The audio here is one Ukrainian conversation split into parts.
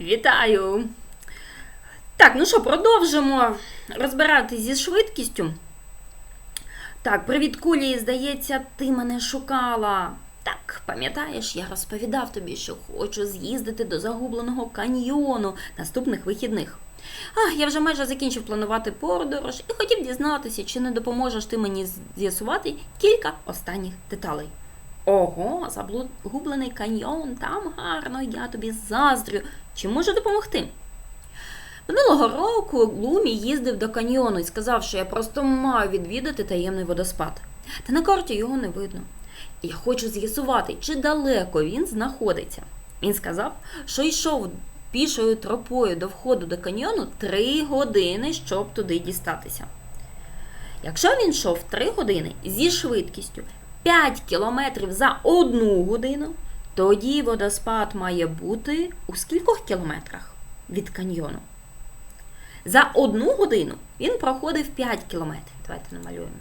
Вітаю! Так, ну що, продовжимо розбиратись зі швидкістю. Так, привіт, Кулі, здається, ти мене шукала. Так, пам'ятаєш, я розповідав тобі, що хочу з'їздити до загубленого каньйону наступних вихідних. А, я вже майже закінчив планувати подорож і хотів дізнатися, чи не допоможеш ти мені з'ясувати кілька останніх деталей. Ого, загублений каньйон, там гарно, я тобі заздрю. Чи можу допомогти? Минулого року Лумі їздив до каньйону і сказав, що я просто маю відвідати таємний водоспад. Та на карті його не видно. І я хочу з'ясувати, чи далеко він знаходиться. Він сказав, що йшов пішою тропою до входу до каньйону три години, щоб туди дістатися. Якщо він йшов три години зі швидкістю 5 кілометрів за одну годину, тоді водоспад має бути у скількох кілометрах від каньйону? За одну годину він проходив 5 кілометрів. Давайте намалюємо.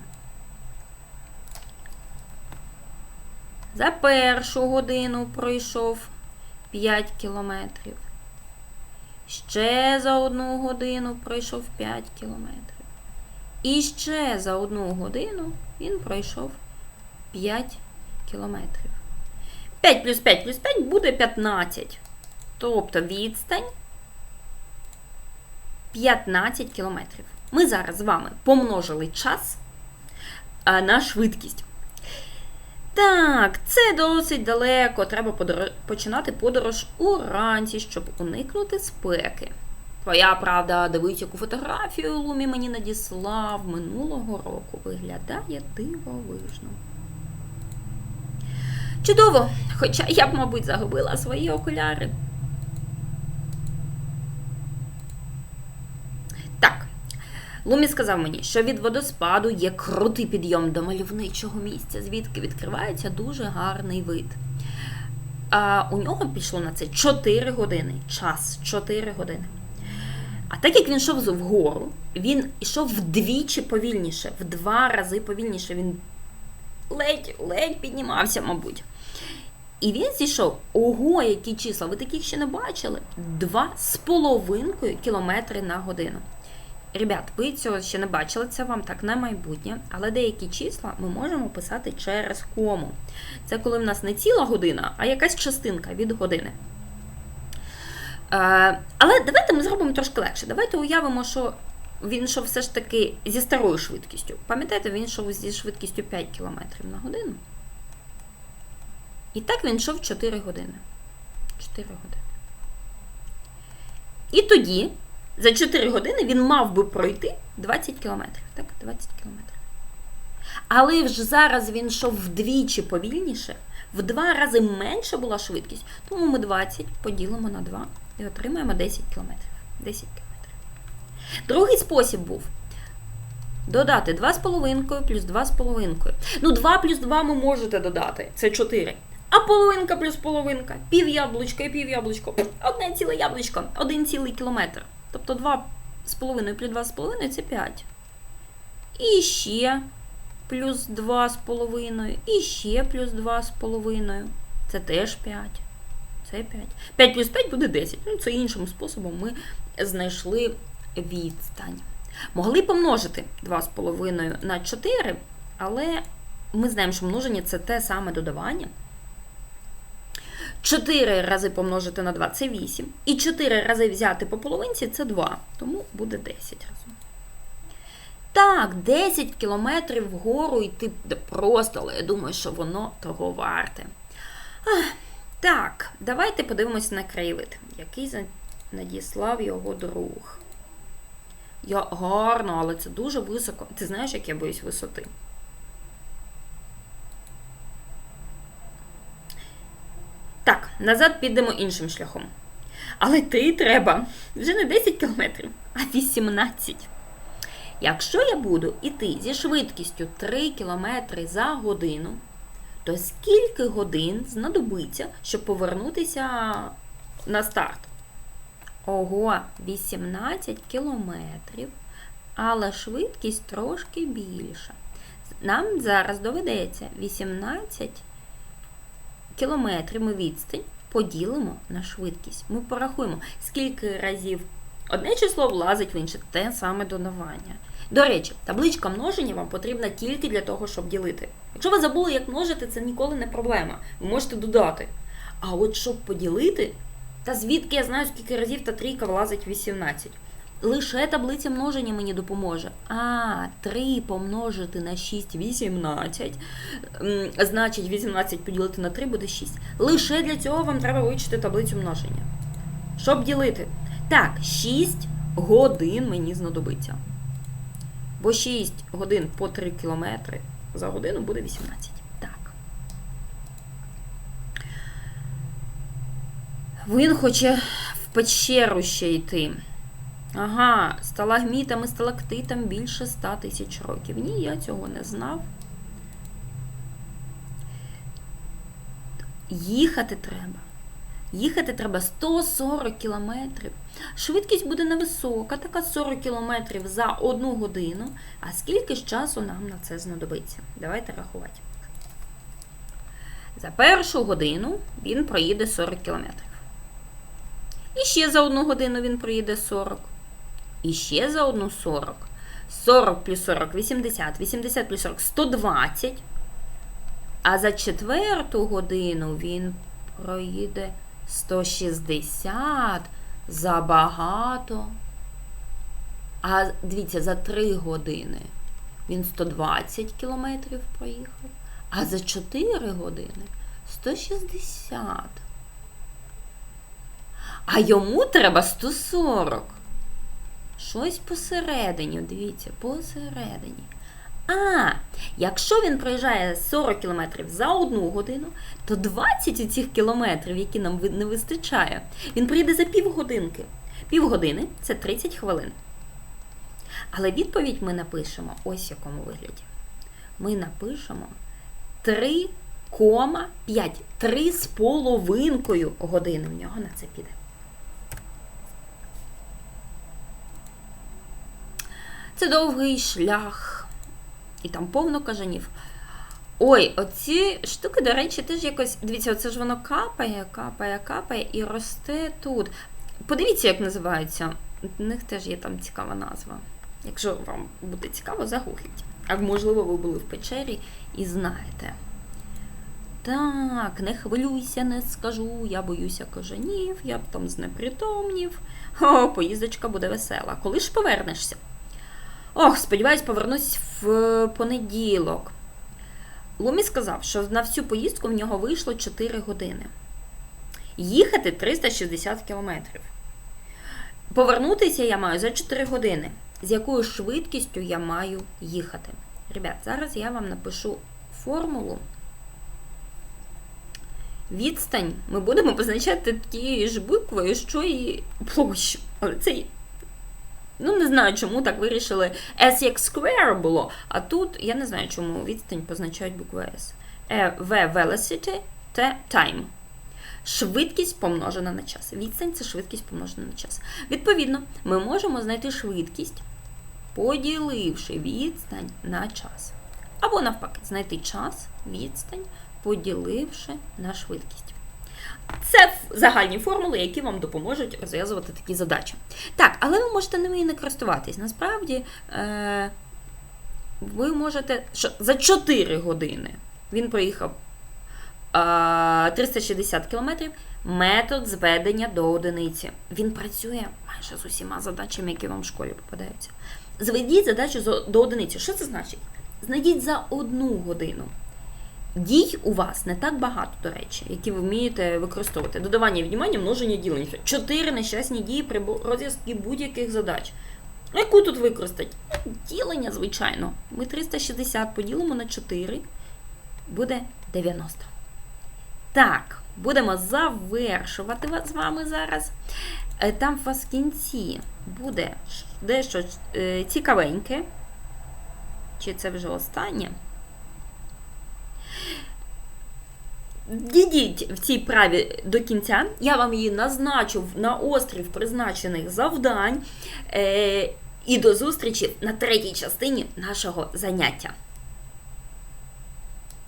За першу годину пройшов 5 кілометрів. Ще за одну годину пройшов 5 кілометрів. І ще за одну годину він пройшов 5 кілометрів. 5 плюс 5 плюс 5 буде 15. Тобто відстань 15 кілометрів. Ми зараз з вами помножили час на швидкість. Так, це досить далеко. Треба починати подорож уранці, щоб уникнути спеки. Твоя правда, дивись, яку фотографію Лумі мені надіслав минулого року. Виглядає дивовижно. Чудово! Хоча я б, мабуть, загубила свої окуляри. Так, Лумі сказав мені, що від водоспаду є крутий підйом до мальовничого місця, звідки відкривається дуже гарний вид. А У нього пішло на це 4 години. Час 4 години. А так як він йшов вгору, він йшов вдвічі повільніше, в два рази повільніше. Він ледь-ледь піднімався, мабуть. І він зійшов, ого, які числа, ви таких ще не бачили? Два з половинкою кілометри на годину. Ребят, ви цього ще не бачили, це вам так на майбутнє, але деякі числа ми можемо писати через кому. Це коли в нас не ціла година, а якась частинка від години. Е, але давайте ми зробимо трошки легше. Давайте уявимо, що він йшов все ж таки зі старою швидкістю. Пам'ятаєте, він йшов зі швидкістю 5 км на годину. І так він йшов 4 години. 4 години. І тоді, за 4 години, він мав би пройти 20 кілометрів. Так, 20 кілометрів. Але вже зараз він йшов вдвічі повільніше, в два рази менша була швидкість, тому ми 20 поділимо на 2 і отримаємо 10 кілометрів. 10 кілометрів. Другий спосіб був. Додати 2,5 плюс 2,5. Ну, 2 плюс 2 ми можете додати. Це 4. А половинка плюс половинка. Пів яблучка і пів яблучко. Одне ціле яблучко, один цілий кілометр. Тобто 2 з половиною плюс 2 з половиною це 5. І ще плюс 2 з половиною. І ще плюс 2 з половиною. Це теж 5. Це 5. 5 плюс 5 буде 10. Ну, це іншим способом ми знайшли відстань. Могли помножити 2,5 на 4, але ми знаємо, що множення це те саме додавання. 4 рази помножити на 2 це 8. І 4 рази взяти по половинці це 2. Тому буде 10 разів. Так, 10 кілометрів вгору йти просто, але я думаю, що воно того варте. Так, давайте подивимося на краєвид, який надіслав його друг. Я гарно, але це дуже високо. Ти знаєш, як я боюсь висоти? Так, назад підемо іншим шляхом. Але ти треба вже не 10 кілометрів, а 18. Якщо я буду йти зі швидкістю 3 км за годину, то скільки годин знадобиться, щоб повернутися на старт? Ого, 18 кілометрів, але швидкість трошки більша. Нам зараз доведеться 18 кілометрів ми відстань поділимо на швидкість. Ми порахуємо, скільки разів одне число влазить в інше, те саме додавання. До речі, табличка множення вам потрібна тільки для того, щоб ділити. Якщо ви забули, як множити, це ніколи не проблема. Ви можете додати. А от щоб поділити, та звідки я знаю, скільки разів та трійка влазить в 18. Лише таблиця множення мені допоможе. А, 3 помножити на 6 18. Значить, 18 поділити на 3 буде 6. Лише для цього вам треба вивчити таблицю множення. Щоб ділити. Так, 6 годин мені знадобиться. Бо 6 годин по 3 кілометри за годину буде 18. Так. Він хоче в печеру ще йти. Ага, сталагмітам і сталактитам більше 100 тисяч років. Ні, я цього не знав. Їхати треба. Їхати треба 140 кілометрів. Швидкість буде невисока, така 40 кілометрів за одну годину. А скільки ж часу нам на це знадобиться? Давайте рахувати. За першу годину він проїде 40 кілометрів. І ще за одну годину він проїде 40. І ще за одну 40. 40 плюс 40 80. 80 плюс 40 120. А за четверту годину він проїде 160. Забагато. А дивіться, за 3 години він 120 кілометрів проїхав. А за 4 години 160. А йому треба 140. Щось посередині, дивіться, посередині. А, якщо він проїжджає 40 км за одну годину, то 20 цих кілометрів, які нам не вистачає, він приїде за півгодинки. Півгодини це 30 хвилин. Але відповідь ми напишемо ось в якому вигляді. Ми напишемо 3,5. 3 з половинкою години в нього на це піде. Це довгий шлях. І там повно кажанів. Ой, оці штуки, до речі, теж якось. Дивіться, оце ж воно капає, капає, капає і росте тут. Подивіться, як називаються. У них теж є там цікава назва. Якщо вам буде цікаво, загугліть. А можливо, ви були в печері і знаєте. Так, не хвилюйся, не скажу, я боюся кажанів, я б там знепритомнів. О, поїздочка буде весела. Коли ж повернешся? Ох, сподіваюсь, повернусь в понеділок. Лумі сказав, що на всю поїздку в нього вийшло 4 години. Їхати 360 кілометрів. Повернутися я маю за 4 години. З якою швидкістю я маю їхати? Ребят, зараз я вам напишу формулу. Відстань ми будемо позначати тією ж буквою, що і площу. Але це Ну, не знаю, чому так вирішили. S як square було, а тут я не знаю, чому відстань позначають букву S. E, V velocity, T time. Швидкість помножена на час. Відстань це швидкість помножена на час. Відповідно, ми можемо знайти швидкість, поділивши відстань на час. Або навпаки, знайти час, відстань, поділивши на швидкість. Це загальні формули, які вам допоможуть розв'язувати такі задачі. Так, але ви можете ними не користуватись. Насправді, е- ви можете за 4 години він проїхав е- 360 кілометрів. Метод зведення до одиниці. Він працює майже з усіма задачами, які вам в школі попадаються. Зведіть задачу до одиниці. Що це значить? Знайдіть за одну годину. Дій у вас не так багато, до речі, які ви вмієте використовувати. Додавання віднімання, множення ділення. Чотири нещасні дії при розв'язку будь-яких задач. Яку тут використати? Ділення, звичайно. Ми 360 поділимо на 4, буде 90. Так, будемо завершувати з вами зараз. Там у вас в кінці буде дещо цікавеньке. Чи це вже останнє? Дідіть в цій праві до кінця, я вам її назначу на острів призначених завдань. Е, і до зустрічі на третій частині нашого заняття.